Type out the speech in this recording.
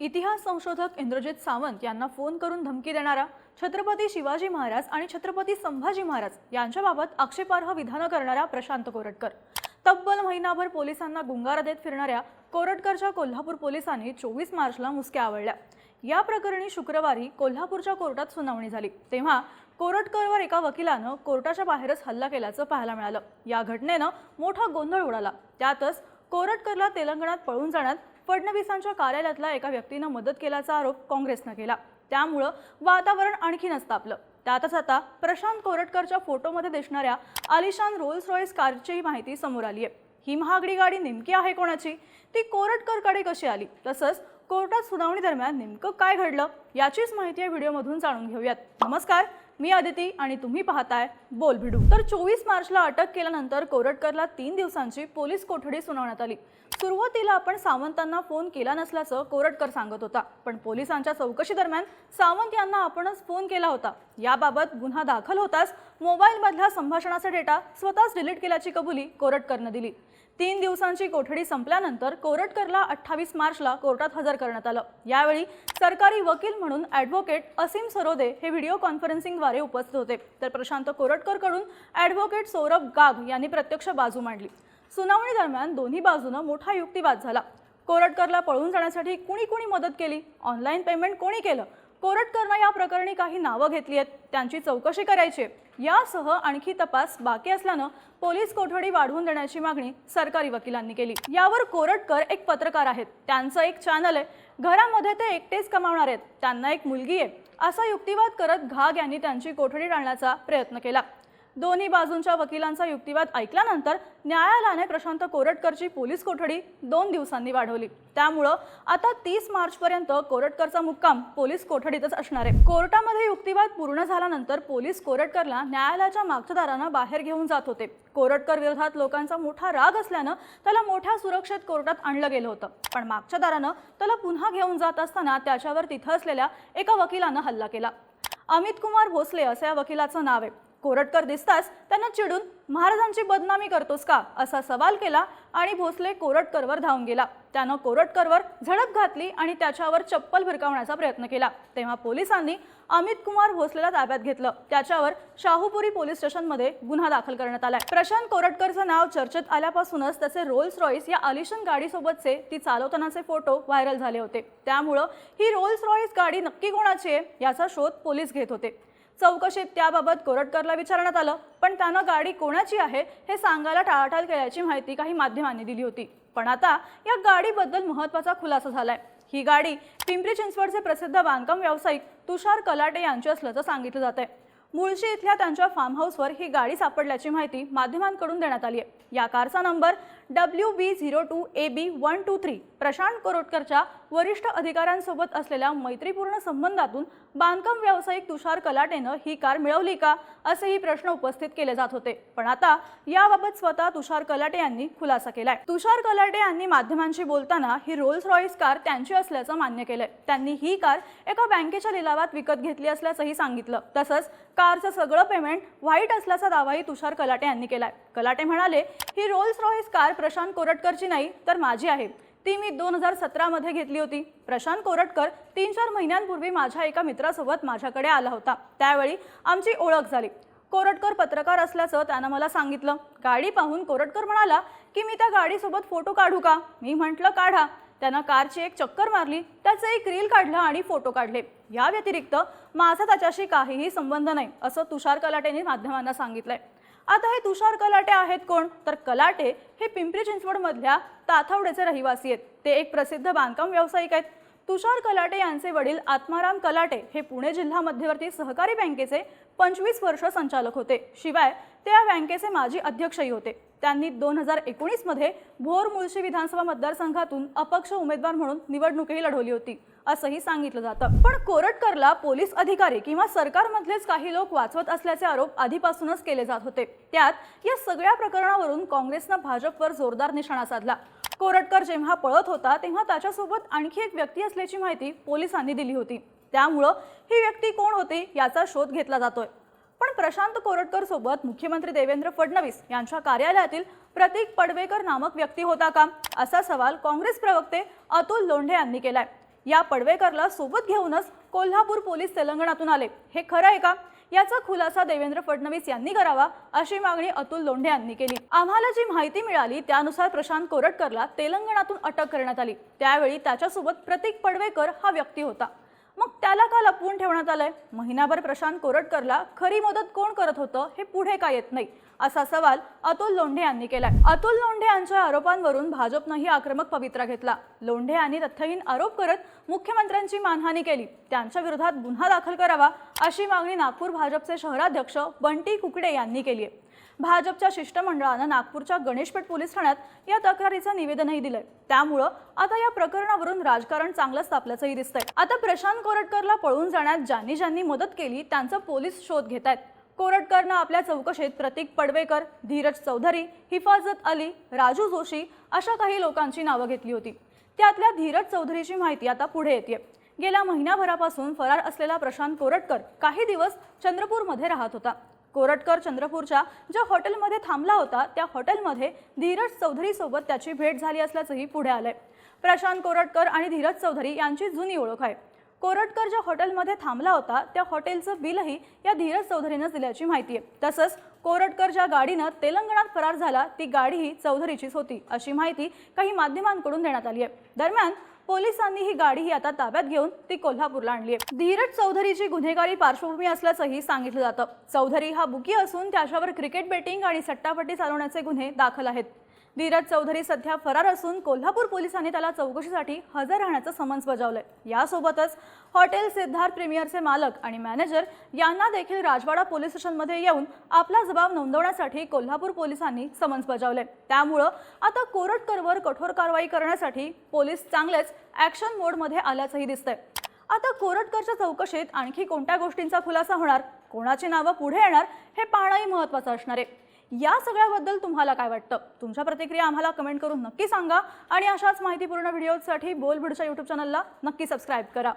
इतिहास संशोधक इंद्रजित सावंत यांना फोन करून धमकी देणारा छत्रपती शिवाजी महाराज आणि छत्रपती संभाजी महाराज यांच्याबाबत आक्षेपार्ह विधानं करणारा प्रशांत कोरटकर. तब्बल महिनाभर पोलिसांना गुंगारा देत फिरणाऱ्या कोरटकरच्या कोल्हापूर पोलिसांनी चोवीस मार्चला मुसक्या आवडल्या या प्रकरणी शुक्रवारी कोल्हापूरच्या कोर्टात सुनावणी झाली. तेव्हा कोरटकरवर एका वकिलानं कोर्टाच्या बाहेरच हल्ला केल्याचं पाहायला मिळालं. या घटनेनं मोठा गोंधळ उडाला. त्यातच कोरटकरला तेलंगणात पळून जाण्यात फडणवीसांच्या कार्यालयातल्या एका व्यक्तीनं मदत केल्याचा आरोप काँग्रेसनं केला. त्यामुळं वातावरण आणखीनच तापलं त्यातच आता प्रशांत कोरटकरच्या फोटोमध्ये दिसणाऱ्या आलिशान रोल्स रॉयस कारची माहिती समोर आली आहे ही महागडी गाडी नेमकी आहे कोणाची? ती कोरटकरकडे कशी आली? तसंच कोर्टात सुनावणी दरम्यान नेमकं काय घडलं? याचीच माहिती या व्हिडिओमधून जाणून घेऊयात. नमस्कार मी आदिती आणि तुम्ही पाहताय बोल भिडू. तर चोवीस मार्चला अटक केल्यानंतर कोरटकरला तीन दिवसांची पोलीस कोठडी सुनावण्यात आली. सुरुवातीला आपण सावंतांना फोन केला नसल्याचं कोरटकर सांगत होता. पण पोलिसांच्या चौकशी दरम्यान सावंत यांना आपणच फोन केला होता. याबाबत गुन्हा दाखल होताच मोबाईलमधला संभाषणाचा डेटा स्वतःच डिलीट केल्याची कबुली कोरटकरनं दिली. तीन दिवसांची कोठडी संपल्यानंतर कोरटकरला अठ्ठावीस मार्चला कोर्टात हजर करण्यात आलं. यावेळी सरकारी वकील म्हणून ॲडव्होकेट असीम सरोदे हे व्हिडिओ कॉन्फरन्सिंगद्वारे उपस्थित होते. तर प्रशांत कोरटकरकडून ॲडव्होकेट सौरभ गाग यांनी प्रत्यक्ष बाजू मांडली. सुनावणी दरम्यान दोन्ही बाजूनं मोठा युक्तिवाद झाला. कोरटकरला पळून जाण्यासाठी कुणी कुणी मदत केली? ऑनलाईन पेमेंट कोणी केलं? कोरटकरनं या प्रकरणी काही नावं घेतली आहेत. त्यांची चौकशी करायची यासह आणखी तपास बाकी असल्यानं पोलीस कोठडी वाढवून देण्याची मागणी सरकारी वकिलांनी केली. यावर कोरटकर एक पत्रकार आहेत. त्यांचं एक चॅनल आहे. घरामध्ये ते एकटेच कमावणार आहेत. त्यांना एक मुलगी आहे. असा युक्तिवाद करत घाग यांनी त्यांची कोठडी टाळण्याचा प्रयत्न केला. दोन्ही बाजूंच्या वकिलांचा युक्तिवाद ऐकल्यानंतर न्यायालयाने प्रशांत कोरटकरची पोलीस कोठडी दोन दिवसांनी वाढवली. त्यामुळं आता तीस मार्चपर्यंत कोरटकरचा मुक्काम पोलीस कोठडीतच असणार आहे. कोर्टामध्ये युक्तिवाद पूर्ण झाल्यानंतर पोलीस कोरटकरला न्यायालयाच्या मागच्या दारानं बाहेर घेऊन जात होते. कोरटकर विरोधात लोकांचा मोठा राग असल्यानं त्याला मोठ्या सुरक्षेत कोर्टात आणलं गेलं होतं. पण मागच्या दारानं त्याला पुन्हा घेऊन जात असताना त्याच्यावर तिथं असलेल्या एका वकिलानं हल्ला केला. अमित कुमार भोसले असं या वकिलाचं नाव आहे. कोरटकर दिसताच त्यांना चिडून महाराजांची बदनामी करतोस का? असा सवाल केला आणि भोसले कोरटकरवर धावून गेला. त्यानं कोरटकरवर झडप घातली आणि त्याच्यावर चप्पल भिरकावण्याचा प्रयत्न केला. तेव्हा पोलिसांनी अमित कुमार भोसलेला ताब्यात घेतलं. त्याच्यावर शाहूपुरी पोलीस स्टेशनमध्ये गुन्हा दाखल करण्यात आलाय. प्रशांत कोरटकरचं नाव चर्चेत आल्यापासूनच त्याचे रोल्स रॉईस या आलिशान गाडीसोबतचे ती चालवतानाचे फोटो व्हायरल झाले होते. त्यामुळं ही रोल्स रॉईस गाडी नक्की कोणाची आहे याचा शोध पोलीस घेत होते. चौकशीत त्याबाबत कोरटकरला विचारण्यात आलं. पण त्यानं गाडी कोणाची आहे हे सांगायला टाळाटाळ केल्याची माहिती काही माध्यमांनी दिली होती. पण आता या गाडीबद्दल महत्त्वाचा खुलासा झालाय. ही गाडी पिंपरी चिंचवडचे प्रसिद्ध बांधकाम व्यावसायिक तुषार कलाटे यांची असल्याचं सांगितलं जात आहे मुळशी इथल्या त्यांच्या फार्म हाऊसवर ही गाडी सापडल्याची माहिती माध्यमांकडून देण्यात आली आहे या कारचा number W B zero two A B one two three Prashant कोरोटकरच्या वरिष्ठ अधिकाऱ्यांसोबत असलेल्या मैत्रीपूर्ण संबंधातून बांधकाम व्यावसायिक तुषार कलाटेनं ही कार मिळवली का असेही प्रश्न उपस्थित केले जात होते. पण आता याबाबत स्वतः तुषार कलाटे यांनी खुलासा केलाय. तुषार कलाटे यांनी माध्यमांशी बोलताना ही रोल्स रॉईस कार त्यांची असल्याचं मान्य केलंय. त्यांनी ही कार एका बँकेच्या लिलावात विकत घेतली असल्याचंही सांगितलं. तसंच कारचं सगळं पेमेंट व्हाईट असल्याचा दावाही तुषार कलाटे यांनी केलाय. कलाटे म्हणाले ही रोल्स रॉईस कार प्रशांत कोरटकरची नाही तर माझी आहे. ती मी दोन हजार सतरामध्ये घेतली होती. प्रशांत कोरटकर तीन चार महिन्यांपूर्वी माझ्या एका मित्रासोबत माझ्याकडे आला होता. त्यावेळी आमची ओळख झाली. कोरटकर पत्रकार असल्याचं त्यानं मला सांगितलं. गाडी पाहून कोरटकर म्हणाला की मी त्या गाडीसोबत फोटो काढू का? मी म्हटलं काढा. त्यानं कारची एक चक्कर मारली त्याचं एक रील काढलं आणि फोटो काढले. या व्यतिरिक्त माझा त्याच्याशी काहीही संबंध नाही असं तुषार कलाटेने माध्यमांना सांगितलंय. आता हे तुषार कलाटे आहेत कोण? तर कलाटे हे पिंपरी चिंचवडमधल्या ताथवडेचे रहिवासी आहेत. ते एक प्रसिद्ध बांधकाम व्यावसायिक आहेत. तुषार कलाटे यांचे वडील आत्माराम कलाटे हे पुणे जिल्हा मध्यवर्ती सहकारी बँकेचे पंचवीस वर्ष संचालक होते. शिवाय ते या बँकेचे माजी अध्यक्षही होते. त्यांनी दोन हजार एकोणीसमध्ये भोर मुळशी विधानसभा मतदारसंघातून अपक्ष उमेदवार म्हणून निवडणूकही लढवली होती. असंही सांगितलं जातं. पण कोरटकरला पोलीस अधिकारी किंवा सरकारमधलेच काही लोक वाचवत असल्याचे आरोप आधीपासूनच केले जात होते. त्यात या सगळ्या प्रकरणावरून काँग्रेसनं भाजपवर जोरदार निशाणा साधला. कोरटकर जेव्हा पळत होता तेव्हा त्याच्यासोबत आणखी एक व्यक्ती असल्याची माहिती पोलिसांनी दिली होती. त्यामुळं ही व्यक्ती कोण होती याचा शोध घेतला जातोय. पण प्रशांत कोरटकर सोबत मुख्यमंत्री देवेंद्र फडणवीस यांच्या कार्यालयातील प्रतीक पडवेकर नामक व्यक्ती होता का? असा सवाल काँग्रेस प्रवक्ते अतुल लोंढे यांनी केलाय. या पडवेकरला सोबत घेऊनच कोल्हापूर पोलीस तेलंगणातून आले. हे खरं आहे का? याचा खुलासा देवेंद्र फडणवीस यांनी करावा अशी मागणी अतुल लोंढे यांनी केली. आम्हाला जी माहिती मिळाली त्यानुसार प्रशांत कोरटकरला तेलंगणातून अटक करण्यात आली. त्यावेळी त्याच्यासोबत प्रतीक पडवेकर हा व्यक्ती होता. मग त्याला का लपवून ठेवण्यात आलंय? महिनाभर प्रशांत कोरटकरला खरी मदत कोण करत होतं हे पुढे का येत नाही. असा सवाल अतुल लोंढे यांनी केलाय. अतुल लोंढे यांच्या आरोपांवरून भाजपनंही आक्रमक पवित्रा घेतला. लोंढे यांनी तथ्यहीन आरोप करत मुख्यमंत्र्यांची मानहानी केली. त्यांच्या विरोधात गुन्हा दाखल करावा अशी मागणी नागपूर भाजपचे शहराध्यक्ष बंटी कुकडे यांनी केली आहे. भाजपच्या शिष्टमंडळानं नागपूरच्या गणेशपेठ पोलीस ठाण्यात या तक्रारीचं निवेदनही दिलंय. त्यामुळं आता या प्रकरणावरून राजकारण चांगलंच तापल्याचंही दिसतंय. आता प्रशांत कोरटकरला पळून जाण्यात ज्यांनी ज्यांनी मदत केली त्यांचा पोलीस शोध घेत आहेत कोरटकरनं आपल्या चौकशीत प्रतीक पडवेकर धीरज चौधरी हिफाजत अली राजू जोशी अशा काही लोकांची नावं घेतली होती. त्यातल्या धीरज चौधरीची माहिती आता पुढे येते गेल्या महिनाभरापासून फरार असलेला प्रशांत कोरटकर काही दिवस चंद्रपूरमध्ये राहत होता. कोरटकर चंद्रपूरच्या ज्या हॉटेलमध्ये थांबला होता त्या हॉटेलमध्ये धीरज चौधरी सोबत त्याची भेट झाली असल्याचंही पुढे आलंय. प्रशांत कोरटकर आणि धीरज चौधरी यांची जुनी ओळख आहे. कोरटकर ज्या हॉटेलमध्ये थांबला होता त्या हॉटेलचं बिलही या धीरज चौधरीनंच दिल्याची माहिती आहे. तसंच कोरटकर ज्या गाडीनं तेलंगणात फरार झाला ती गाडीही चौधरीचीच होती अशी माहिती काही माध्यमांकडून देण्यात आली आहे. दरम्यान पोलिसांनी ही गाडी ही आता ताब्यात घेऊन ती कोल्हापूरला आणली आहे. धीरज चौधरीची गुन्हेगारी पार्श्वभूमी असल्याचंही सांगितलं जातं. चौधरी हा बुकी असून त्याच्यावर क्रिकेट बेटिंग आणि सट्टापट्टी चालवण्याचे गुन्हे दाखल आहेत. धीरज चौधरी सध्या फरार असून कोल्हापूर पोलिसांनी त्याला चौकशीसाठी हजर राहण्याचं समन्स बजावलंय. यासोबतच हॉटेल सिद्धार्थ प्रीमियरचे मालक आणि मॅनेजर यांना देखील राजवाडा पोलीस स्टेशनमध्ये येऊन आपला जबाब नोंदवण्यासाठी कोल्हापूर पोलिसांनी समन्स बजावले त्यामुळं आता कोरटकरवर कठोर कारवाई करण्यासाठी पोलीस चांगलेच ॲक्शन मोडमध्ये आल्याचंही दिसतंय. आता कोरटकरच्या चौकशीत आणखी कोणत्या गोष्टींचा खुलासा होणार कोणाची नावं पुढे येणार हे पाहणंही महत्त्वाचं असणार आहे. या सगळ्याबद्दल तुम्हाला काय वाटतं? तुमच्या प्रतिक्रिया आम्हाला कमेंट करून नक्की सांगा आणि अशाच माहितीपूर्ण व्हिडिओसाठी बोलबिडच्या यूट्यूब चॅनलला नक्की सबस्क्राईब करा.